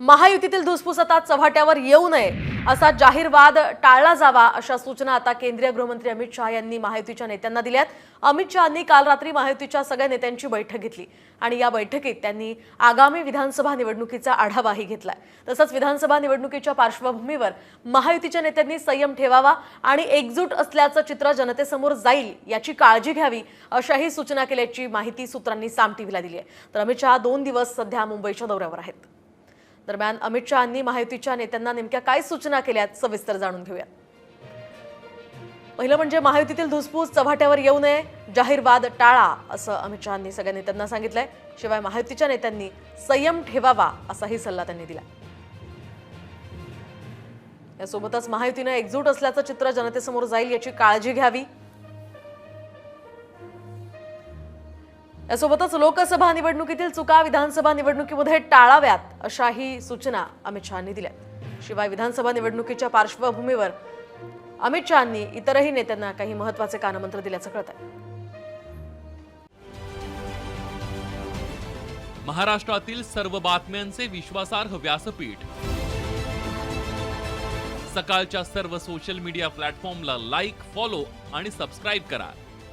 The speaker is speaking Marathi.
महायुतीतील धुसफूस आता चव्हाट्यावर येऊ नये असा जाहीर वाद टाळला जावा अशा सूचना आता केंद्रीय गृहमंत्री अमित शहा यांनी महायुतीच्या नेत्यांना दिल्यात. अमित शहानी काल रात्री महायुतीच्या सगळ्या नेत्यांची बैठक घेतली आणि या बैठकीत त्यांनी आगामी विधानसभा निवडणुकीचा आढावाही घेतलाय. तसंच विधानसभा निवडणुकीच्या पार्श्वभूमीवर महायुतीच्या नेत्यांनी संयम ठेवावा आणि एकजूट असल्याचं चित्र जनतेसमोर जाईल याची काळजी घ्यावी अशाही सूचना केल्याची माहिती सूत्रांनी साम टीव्हीला दिली आहे. तर अमित शहा दोन दिवस सध्या मुंबईच्या दौऱ्यावर आहेत. दरम्यान अमित शहांनी महायुतीच्या नेत्यांना नेमक्या काय सूचना केल्यात सविस्तर जाणून घेऊया पहिलं म्हणजे महायुतीतील धुसफूस चव्हाट्यावर येऊ नये जाहीर वाद टाळा असं अमित शहांनी सगळ्या नेत्यांना सांगितलंय. शिवाय महायुतीच्या नेत्यांनी संयम ठेवावा असाही सल्ला त्यांनी दिला यासोबतच महायुतीनं एकजूट असल्याचं चित्र जनतेसमोर जाईल याची काळजी घ्यावी. यासोबतच लोकसभा निवडणुकीतील चुका विधानसभा निवडणुकीमध्ये टाळाव्यात अशाही सूचना अमित शहांनी दिल्या. शिवाय विधानसभा निवडणुकीच्या पार्श्वभूमीवर अमित शहांनी इतरही नेत्यांना काही महत्त्वाचे कानमंत्र दिल्याचं कळत आहे महाराष्ट्रातील सर्व बातम्यांचे विश्वासार्ह व्यासपीठ. सकाळच्या सर्व सोशल मीडिया प्लॅटफॉर्मला लाईक फॉलो आणि सबस्क्राईब करा.